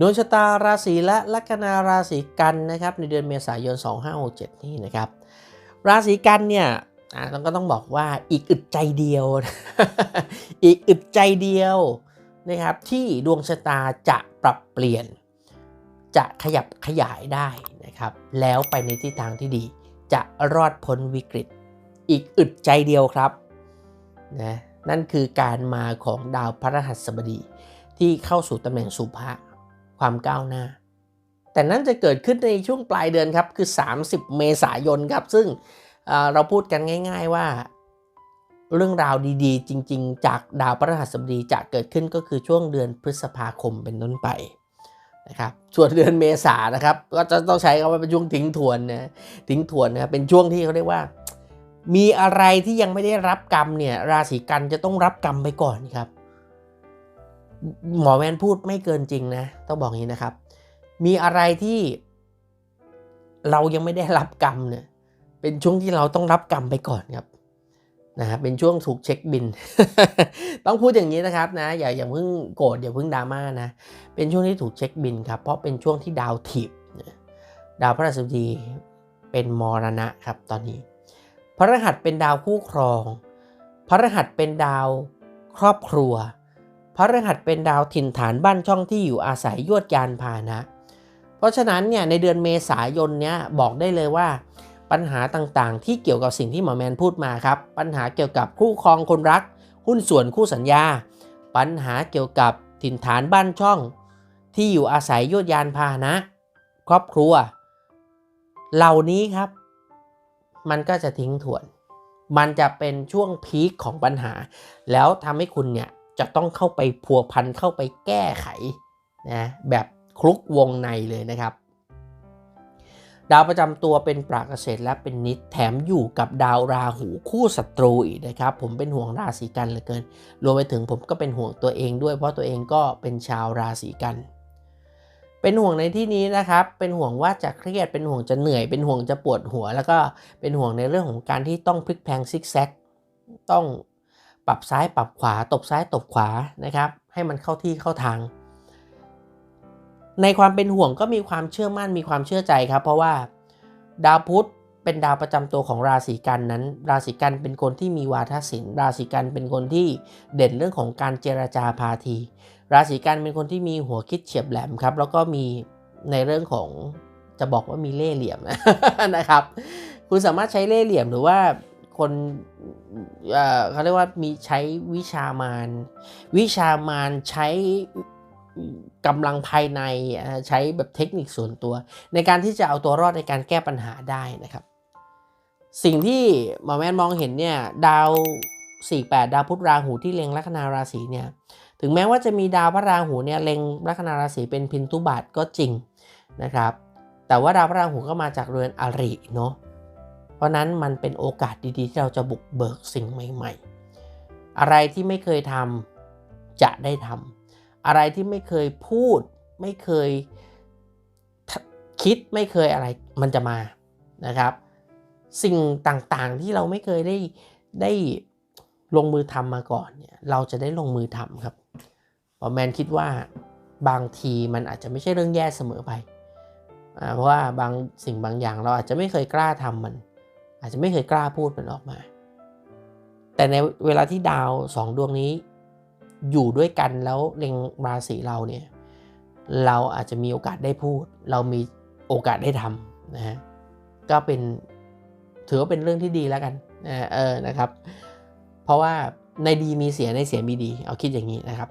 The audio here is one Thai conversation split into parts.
ดวงชะตาราศีและลัคนาราศีกันนะครับในเดือนเมษายน 2567 นี้นะครับ ราศีกันเนี่ยอ่าเราก็ต้องบอกว่าอีกอึดใจเดียว อีกอึดใจเดียวนะครับที่ดวงชะตาจะปรับเปลี่ยน จะขยับขยายได้นะครับ แล้วไปในทิศทางที่ดี จะรอดพ้นวิกฤต อีกอึดใจเดียวครับนะนั่นคือการมาของดาวพระรหัสบดีที่เข้าสู่ตำแหน่งสุภะ ความก้าวหน้า แต่นั่นจะเกิดขึ้นในช่วงปลายเดือนครับคือ 30 เมษายนครับ ซึ่งเเราพูดกันง่าย ๆว่า เรื่องราวดีๆ จริง ๆ จากดาวพระหัสบดีจะเกิดขึ้นก็คือช่วงเดือนพฤษภาคมเป็นต้นไปนะครับส่วนเดือนเมษานะครับก็จะต้องใช้คำว่าเป็นช่วงทิ้งทวนนะทิ้งทวนนะครับเป็นช่วงที่เขาเรียกว่า มีอะไรที่ยังไม่ได้รับกรรมเนี่ยราศีกันจะต้องรับกรรมไปก่อนครับ หมอแมนพูดไม่เกินจริงนะ ต้องบอกอย่างนี้นะครับ มีอะไรที่เรายังไม่ได้รับกรรมเนี่ยเป็นช่วงที่เราต้องรับกรรมไปก่อนครับนะฮะเป็นช่วงถูกเช็คบิน ต้องพูดอย่างนี้นะครับนะอย่าอย่าเพิ่งโกรธอย่าเพิ่งดราม่านะเป็นช่วงที่ถูกเช็คบินครับเพราะเป็นช่วงที่ดาวถีบดาวพระราชดีเป็นมรณะครับตอนนี้ พระรหัสเป็นดาวคู่ครอง พระรหัสเป็นดาวครอบครัว พระรหัสเป็นดาวถิ่นฐานบ้านช่องที่อยู่อาศัยยวดยานพาหนะ เพราะฉะนั้นเนี่ยในเดือนเมษายนเนี้ยบอกได้เลยว่า ปัญหาต่างๆ ที่เกี่ยวกับสิ่งที่หมอแมนพูดมาครับ ปัญหาเกี่ยวกับคู่ครองคนรัก หุ้นส่วนคู่สัญญา ปัญหาเกี่ยวกับถิ่นฐานบ้านช่อง ที่อยู่อาศัยยวดยานพาหนะ ครอบครัว เหล่านี้ครับ มันก็จะทิ้งถ่วน มันจะเป็นช่วงพีคของปัญหา แล้วทำให้คุณเนี่ย จะต้องเข้าไปพัวพันเข้าไปแก้ไขนะแบบคลุกวงในเลยนะครับ ดาวประจำตัวเป็นปรากเกษตรและเป็นนิดแถมอยู่กับดาวราหูคู่ศัตรูอีกนะครับ ผมเป็นห่วงราศีกันเหลือเกิน รวมไปถึงผมก็เป็นห่วงตัวเองด้วยเพราะตัวเองก็เป็นชาวราศีกัน เป็นห่วงในที่นี้นะครับ เป็นห่วงว่าจะเครียดเป็นห่วงจะเหนื่อยเป็นห่วงจะปวดหัว แล้วก็เป็นห่วงในเรื่องของการที่ต้องพลิกแพลงซิกแซกต้อง ปรับซ้ายปรับขวาตบซ้ายตบขวานะครับ ให้มันเข้าที่เข้าทาง ในความเป็นห่วงก็มีความเชื่อมั่นมีความเชื่อใจครับ เพราะว่าดาวพุธเป็นดาวประจำตัวของราศีกันนั้น ราศีกันเป็นคนที่มีวาทศิลป์ ราศีกันเป็นคนที่เด่นเรื่องของการเจรจาพาที ราศีกันเป็นคนที่มีหัวคิดเฉียบแหลมครับ แล้วก็มีในเรื่องของจะบอกว่ามีเล่ห์เหลี่ยมนะครับ คุณสามารถใช้เล่ห์เหลี่ยมหรือว่า คนเขาเรียกว่ามีใช้วิชามารวิชามารใช้กำลังภายในใช้แบบเทคนิคส่วนตัว ในการที่จะเอาตัวรอดในการแก้ปัญหาได้นะครับ สิ่งที่หมอแมนมองเห็นเนี่ยดาว 48 ดาวพุธราหูที่เล็งลัคนาราศีเนี่ยถึงแม้ว่าจะมีดาวพระราหูเนี่ยเล็งลัคนาราศีเป็นพินทุบาทก็จริงนะครับ แต่ว่าดาวพระราหูก็มาจากเรือนอริเนาะ เพราะนั้นมันเป็นโอกาสดีๆ ที่เราจะบุกเบิกสิ่งใหม่ ๆ อะไรที่ไม่เคยทำจะได้ทำอะไรที่ไม่เคยพูด ไม่เคยคิดไม่เคยอะไรมันจะมานะครับ สิ่งต่างๆที่เราไม่เคยได้ได้ลงมือทำมาก่อนเนี่ยเราจะได้ลงมือทำครับหมอแมนคิดว่าบางทีมันอาจจะไม่ใช่เรื่องแย่เสมอไปอเพราะว่าบางสิ่งบางอย่างเราอาจจะไม่เคยกล้าทำมัน อาจจะไม่เคยกล้าพูดมันออกมา แต่ในเวลาที่ดาวสองดวงนี้ อยู่ด้วยกันแล้วเล็งราศีเราเนี่ยเราอาจจะมีโอกาสได้พูด เรามีโอกาสได้ทำนะฮะก็เป็นถือว่าเป็นเรื่องที่ดีแล้วกันนะเออนะครับ เพราะว่าในดีมีเสียในเสียมีดี เอาคิดอย่างนี้นะครับ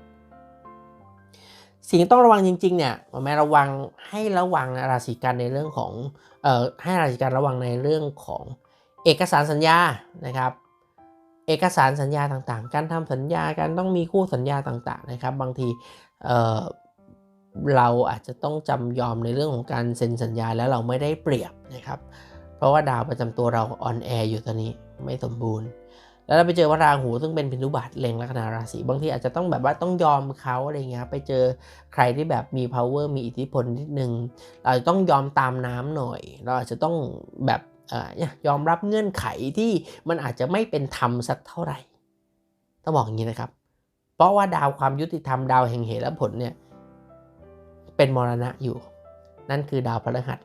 สิ่งที่ต้องระวังจริงๆเนี่ยแม้ระวังให้ระวังราศีกันในเรื่องของเอ่อให้ราศีกันระวังในเรื่องของ เอกสารสัญญานะครับ เอกสารสัญญาต่างๆ การทำสัญญาการต้องมีคู่สัญญาต่างๆนะครับ บางทีเเราอาจจะต้องจำยอมในเรื่องของการเซ็นสัญญาแล้วเราไม่ได้เปรียบนะครับ เพราะว่าดาวประจำตัวเราออนแอร์อยู่ตอนนี้ไม่สมบูรณ์ แล้วเราไปเจอว่าราหูซึ่งเป็นพินุบาตเล็งลัคนาราศีบางทีอาจจะต้องแบบว่าต้องยอมเขาอะไรเงี้ยครับไปเจอใครที่แบบมี power มีอิทธิพลนิดนึงเราจะต้องยอมตามน้ำหน่อย เราอาจจะต้องแบบ ยอมรับเงื่อนไขที่มันอาจจะไม่เป็นธรรมสักเท่าไหร่ต้องบอกอย่างนี้นะครับ เพราะว่าดาวความยุติธรรมดาวแห่งเหตุและผลเนี่ยเป็นมรณะอยู่ นั่นคือดาวพฤหัส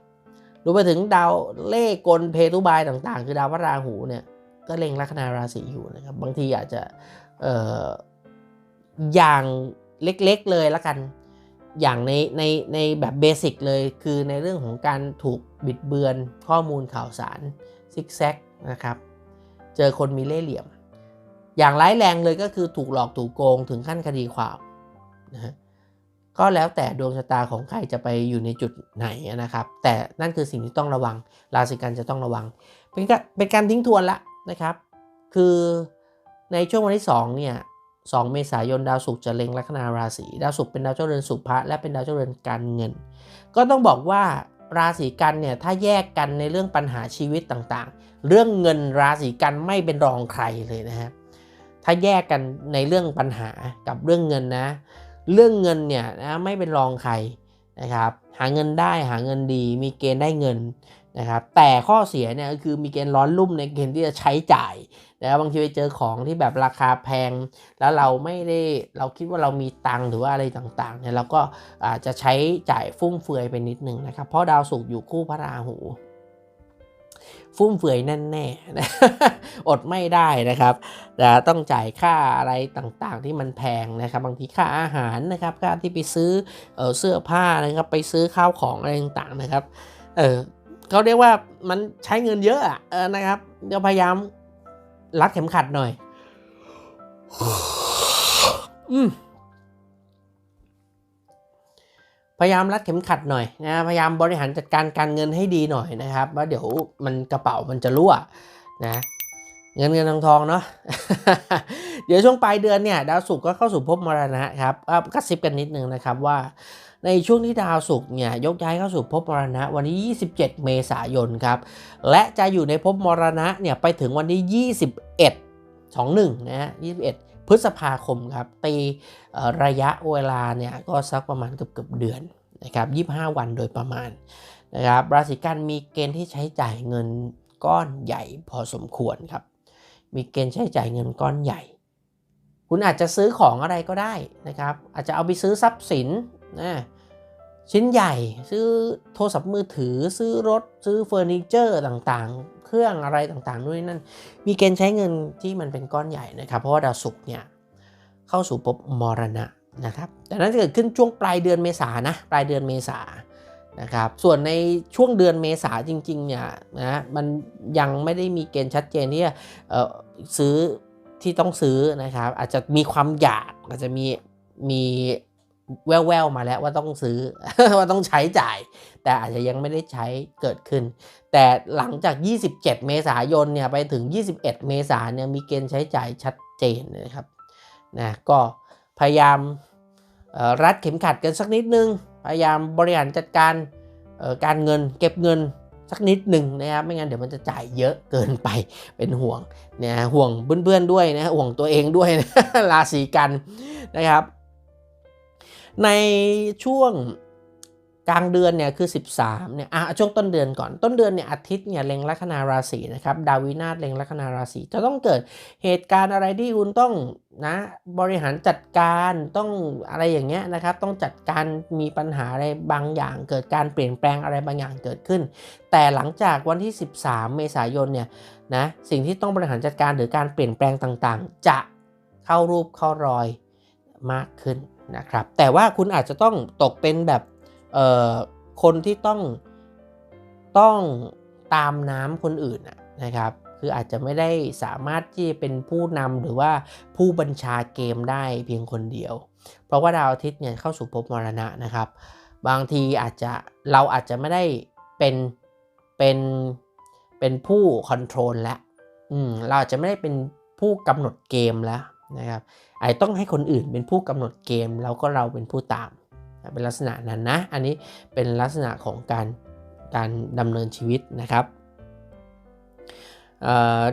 รวมไปถึงดาวเล่กลเพทุบายต่างๆ คือดาวพระราหูเนี่ยก็เล็งลัคนาราศีอยู่นะครับ บางทีอาจจะอออย่างเล็กๆเลยละกัน อย่างในในในแบบเบสิกเลยคือในเรื่องของการถูกบิดเบือนข้อมูลข่าวสารซิกแซกนะครับ เจอคนมีเล่ห์เหลี่ยม อย่างร้ายแรงเลยก็คือถูกหลอกถูกโกงถึงขั้นคดีความนะฮะก็แล้วแต่ดวงชะตาของใครจะไปอยู่ในจุดไหนนะครับ แต่นั่นคือสิ่งที่ต้องระวัง ราศีกันจะต้องระวัง เป็นการเป็นการทิ้งทวนละนะครับ คือในช่วงวันที่2เนี่ย 2 เมษายนดาวศุกร์จะเล็งลัคนาราศีดาวศุกร์เป็นดาวเจ้าเรือนสุภะและเป็นดาวเจ้าเรือนการเงิน ก็ต้องบอกว่าราศีกันเนี่ยถ้าแยกกันในเรื่องปัญหาชีวิตต่างๆ เรื่องเงินราศีกันไม่เป็นรองใครเลยนะฮะถ้าแยกกันในเรื่องปัญหากับเรื่องเงินนะ เรื่องเงินเนี่ยนะไม่เป็นรองใครนะครับหาเงินได้หาเงินดีมีเกณฑ์ได้เงิน นะครับแต่ข้อเสียเนี่ยก็คือมีเกณฑ์ร้อนรุ่มในเกณฑ์ที่จะใช้จ่ายนะบางทีไปเจอของที่แบบราคาแพง แล้วเราไม่ได้เราคิดว่าเรามีตังหรือว่าอะไรต่างๆเนี่ยเราก็อาจจะใช้จ่ายฟุ่มเฟือยไปนิดนึงนะครับเพราะดาวศุกร์อยู่คู่พระราหูฟุ่มเฟือยแน่แน่ๆอดไม่ได้นะครับแต่ต้องจ่ายค่าอะไรต่างๆ ที่มันแพงนะครับ บางทีค่าอาหารนะครับค่าที่ไปซื้อเออเสื้อผ้านะครับ ไปซื้อข้าวของอะไรต่างๆนะครับ เออ เขาเรียกว่ามันใช้เงินเยอะอะนะครับเดี๋ยวพยายามรัดเข็มขัดหน่อย อืมพยายามรัดเข็มขัดหน่อยนะพยายามบริหารจัดการการเงินให้ดีหน่อยนะครับว่าเดี๋ยวมันกระเป๋ามันจะรั่วนะเงินเงินทองทองเนาะเดี๋ยวช่วงปลายเดือนเนี่ยดาวศุกร์ก็เข้าสู่ภพมรณะครับกระซิบกันนิดนึงนะครับว่า ในช่วงที่ดาวศุกร์เนี่ยยกย้ายเข้าสู่ภพมรณะวันที่ 27 เมษายนครับ และจะอยู่ในภพมรณะเนี่ยไปถึงวันที่ 21 21นะฮะ21 พฤษภาคมครับตีเอ่อระยะเวลาเนี่ยก็สักประมาณเกือบเกือบเดือนนะครับ25 วันโดยประมาณนะครับราศีกันมีเกณฑ์ที่ใช้จ่ายเงินก้อนใหญ่พอสมควรครับ มีเกณฑ์ใช้จ่ายเงินก้อนใหญ่ คุณอาจจะซื้อของอะไรก็ได้นะครับ อาจจะเอาไปซื้อทรัพย์สิน นะชิ้นใหญ่ซื้อโทรศัพท์มือถือ ซื้อรถ ซื้อเฟอร์นิเจอร์ต่างๆ เครื่องอะไรต่างๆนู่นนนั่น มีเกณฑ์ใช้เงินที่มันเป็นก้อนใหญ่นะครับ เพราะว่าดาวศุกร์เนี่ยเข้าสู่ภพมรณะนะครับแต่นั้นจะเกิดขึ้นช่วงปลายเดือนเมษานะปลายเดือนเมษานะครับส่วนในช่วงเดือนเมษาจริงๆเนี่ยนะมันยังไม่ได้มีเกณฑ์ชัดเจนที่จะเออซื้อที่ต้องซื้อนะครับ อาจจะมีความอยากอาจจะมีมี แววๆมาแล้วว่าต้องซื้อว่าต้องใช้จ่าย แต่อาจจะยังไม่ได้ใช้เกิดขึ้น แต่หลังจาก 27 เมษายนเนี่ยไปถึง 21 เมษายนเนี่ยมีเกณฑ์ใช้จ่ายชัดเจนนะครับนะก็พยายามรัดเข็มขัดกันสักนิดนึง พยายามบริหารจัดการการเงินเก็บเงินสักนิดหนึ่งนะครับไม่งั้นเดี๋ยวมันจะจ่ายเยอะเกินไปเป็นห่วงนะห่วงเพื่อนๆด้วยนะห่วงตัวเองด้วยนะราศีกันนะครับ ในช่วงกลางเดือนเนี่ยคือ 13เนี่ยอะช่วงต้นเดือนก่อนต้นเดือนเนี่ยอาทิตย์เนี่ยเล็งลัคนาราศีนะครับดาวินาศเล็งลัคนาราศีจะต้องเกิดเหตุการณ์อะไรที่คุณต้องนะบริหารจัดการต้องอะไรอย่างเงี้ยนะครับต้องจัดการมีปัญหาอะไรบางอย่าง เกิดการเปลี่ยนแปลงอะไรบางอย่างเกิดขึ้น แต่หลังจากวันที่ 13 เมษายนเนี่ยนะสิ่งที่ต้องบริหารจัดการหรือการเปลี่ยนแปลงต่างๆ จะเข้ารูปเข้ารอยมากขึ้น นะครับแต่ว่าคุณอาจจะต้องตกเป็นแบบคนที่ต้องต้องตามน้ำคนอื่นนะครับ คืออาจจะไม่ได้สามารถที่เป็นผู้นำหรือว่าผู้บัญชาเกมได้เพียงคนเดียว เพราะว่าดาวอาทิตย์เนี่ยเข้าสู่ภพมรณะนะครับ บางทีอาจจะเราอาจจะไม่ได้เป็นเป็นเป็นผู้คอนโทรลแล้วเราอาจจะไม่ได้เป็นผู้กำหนดเกมแล้ว นะครับอาจต้องให้คนอื่นเป็นผู้กำหนดเกมแล้วก็เราเป็นผู้ตาม เป็นลักษณะนั้นนะ อันนี้เป็นลักษณะของการการดำเนินชีวิตนะครับ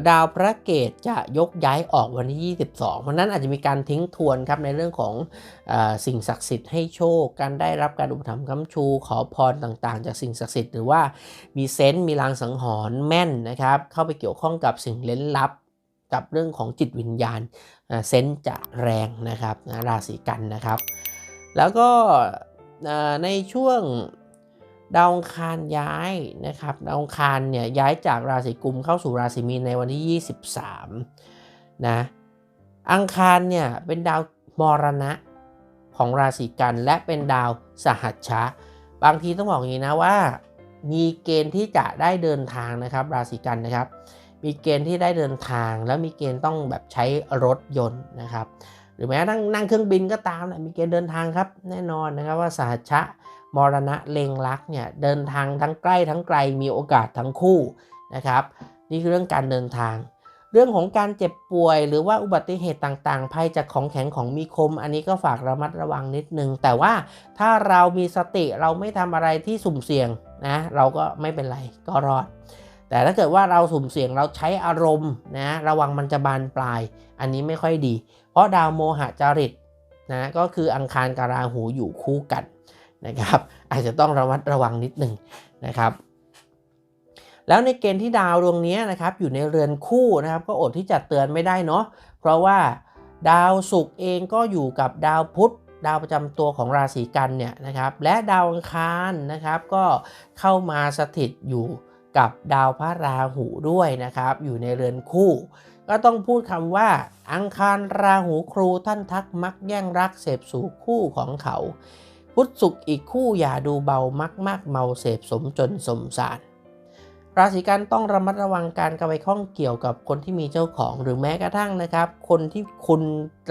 ดาวพระเกตจะยกย้ายออกวันที่ 22 เพราะนั้นอาจจะมีการทิ้งทวนครับในเรื่องของอสิ่งศักดิ์สิทธิ์ให้โชค การได้รับการอุปถัมภ์คำชู ขอพรต่างๆ จากสิ่งศักดิ์สิทธิ์หรือว่ามีเซนต์มีลางสังหรณ์แม่นนะครับ เข้าไปเกี่ยวข้องกับสิ่งเล้นลับ กับเรื่องของจิตวิญญาณเซนต์จะแรงนะครับนะราศีกันนะครับ แล้วก็ในช่วงดาวอังคารย้ายนะครับดาวอังคารเนี่ยย้ายจากราศีกุมเข้าสู่ราศีมีนในวันที่ 23นะอังคารเนี่ยเป็นดาวมรณะของราศีกันและเป็นดาวสหัชชะ บางทีต้องบอกอย่างนี้นะว่า มีเกณฑ์ที่จะได้เดินทางนะครับราศีกันนะครับ มีเกณฑ์ที่ได้เดินทาง แล้วมีเกณฑ์ต้องแบบใช้รถยนต์นะครับ หรือแม้นั่งนั่งเครื่องบินก็ตามนะมีเกณฑ์เดินทางครับ แน่นอนนะครับว่าสหัชชะมรณะเลงรักเนี่ยเดินทางทั้งใกล้ทั้งไกลมีโอกาสทั้งคู่นะครับ นี่คือเรื่องการเดินทาง เรื่องของการเจ็บป่วย หรือว่าอุบัติเหตุต่างๆภัยจากของแข็งของมีคม อันนี้ก็ฝากระมัดระวังนิดนึง แต่ว่าถ้าเรามีสติเราไม่ทำอะไรที่สุ่มเสี่ยงนะเราก็ไม่เป็นไรก็รอด แต่ถ้าเกิดว่าเราสุ่มเสี่ยงเราใช้อารมณ์นะระวังมันจะบานปลาย อันนี้ไม่ค่อยดี เพราะดาวโมหะจริตนะก็คืออังคารกับราหูอยู่คู่กันนะครับ อาจจะต้องระมัดระวังนิดหนึ่งนะครับ แล้วในเกณฑ์ที่ดาวดวงนี้นะครับอยู่ในเรือนคู่นะครับ ก็อดที่จะเตือนไม่ได้เนาะเพราะว่าดาวศุกร์เองก็อยู่กับดาวพุธดาวประจำตัวของราศีกันเนี่ยนะครับ และดาวอังคารนะครับก็เข้ามาสถิตอยู่ กับดาวพระราหูด้วยนะครับ อยู่ในเรือนคู่ ก็ต้องพูดคำว่า อังคารราหูครูท่านทักมักแย่งรักเสพสู่คู่ของเขา พุทธสุขอีกคู่อย่าดูเบามากมากเมาเสพสมจนสมสารราศีกันต้องระมัดระวังการกระไปข้องเกี่ยวกับคนที่มีเจ้าของหรือแม้กระทั่งนะครับ คนที่คุณ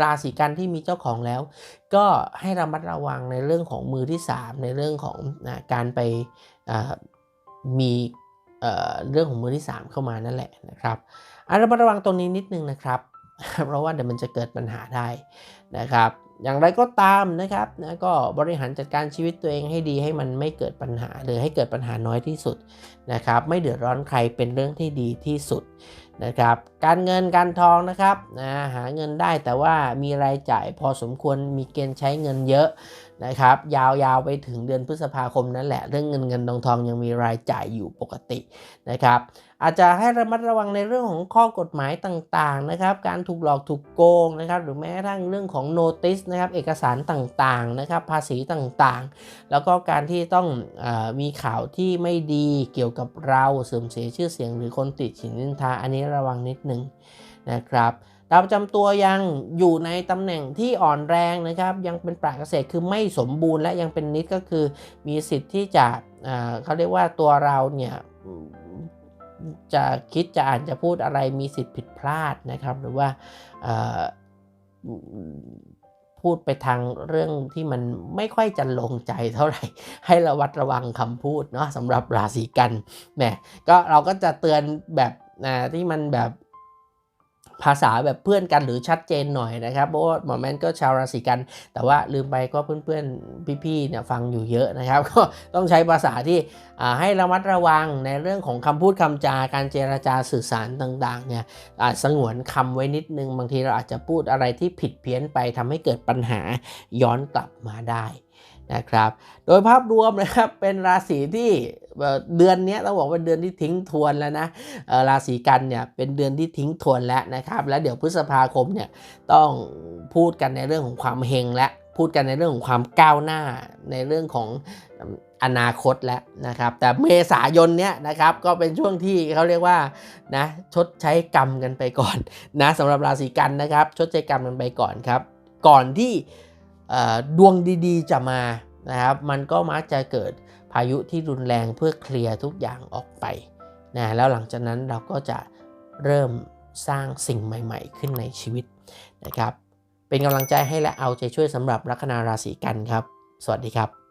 ราศีกันที่มีเจ้าของแล้ว ก็ให้ระมัดระวังในเรื่องของมือที่ 3 ในเรื่องของนะการไปมี เรื่องของมือที่ 3 เข้ามานั่นแหละนะครับอาระมัดระวังตรงนี้นิดนึงนะครับ เพราะว่าเดี๋ยวมันจะเกิดปัญหาได้นะครับ อย่างไรก็ตามนะครับนะก็บริหารจัดการชีวิตตัวเองให้ดีให้มันไม่เกิดปัญหาหรือให้เกิดปัญหาน้อยที่สุดนะครับ ไม่เดือดร้อนใครเป็นเรื่องที่ดีที่สุดนะครับการเงินการทองนะครับนะหาเงินได้แต่ว่ามีรายจ่ายพอสมควรมีเกณฑ์ใช้เงินเยอะ นะครับ ยาวๆไปถึงเดือนพฤษภาคมนั่นแหละ เรื่องเงินเงินทองทองยังมีรายจ่ายอยู่ปกตินะครับ อาจจะให้ระมัดระวังในเรื่องของข้อกฎหมายต่างๆนะครับ การถูกหลอกถูกโกงนะครับ หรือแม้กระทั่งเรื่องของโนติสนะครับ เอกสารต่างๆนะครับ ภาษีต่างๆ แล้วก็การที่ต้องอมีข่าวที่ไม่ดีเกี่ยวกับเราเสื่อมเสียชื่อเสียง หรือคนติดฉินนินทา อันนี้ระวังนิดนึงนะครับ ดาวประจำตัวยังอยู่ในตำแหน่งที่อ่อนแรงนะครับ ยังเป็นปราเกษตรคือไม่สมบูรณ์และยังเป็นนิดก็คือมีสิทธิ์ที่จะเขาเรียกว่าตัวเราเนี่ยจะคิดจะอ่านจะพูดอะไรมีสิทธิ์ผิดพลาดนะครับ หรือว่าพูดไปทางเรื่องที่มันไม่ค่อยจะลงใจเท่าไหร่ ให้ระวัดระวังคำพูดเนาะสำหรับราศีกันแหมก็เราก็จะเตือนแบบนะที่มันแบบ ภาษาแบบเพื่อนกันหรือชัดเจนหน่อยนะครับเพราะว่าหมอแมนก็ชาวราศีกัน แต่ว่าลืมไปก็เพื่อนๆพี่ๆเนี่ยฟังอยู่เยอะนะครับ ก็ต้องใช้ภาษาที่ให้ระมัดระวังในเรื่องของคำพูดคำจาการเจรจาสื่อสารต่างๆเนี่ยสงวนคำไว้นิดนึงบางทีเราอาจจะพูดอะไรที่ผิดเพี้ยนไปทำให้เกิดปัญหาย้อนกลับมาได้นะครับ โดยภาพรวมนะครับเป็นราศีที่ เดือนนี้ต้องบอกว่าเดือนที่ทิ้งทวนแล้วนะราศีกันเนี่ยเป็นเดือนที่ทิ้งทวนแล้วนะครับ แล้วเดี๋ยวพฤษภาคมเนี่ยต้องพูดกันในเรื่องของความเฮงและพูดกันในเรื่องของความก้าวหน้าในเรื่องของอนาคตแล้วนะครับ แต่เมษายนเนี้ยนะครับก็เป็นช่วงที่เขาเรียกว่านะชดใช้กรรมกันไปก่อนนะสำหรับราศีกันนะครับ ชดใช้กรรมกันไปก่อนครับ ก่อนที่ดวงดีๆจะมานะครับ มันก็มักจะเกิด พายุที่รุนแรงเพื่อเคลียร์ทุกอย่างออกไปนะแล้วหลังจากนั้นเราก็จะเริ่มสร้างสิ่งใหม่ ๆ ขึ้นในชีวิตนะครับ เป็นกำลังใจให้และเอาใจช่วยสำหรับลัคนาราศีกันครับ สวัสดีครับ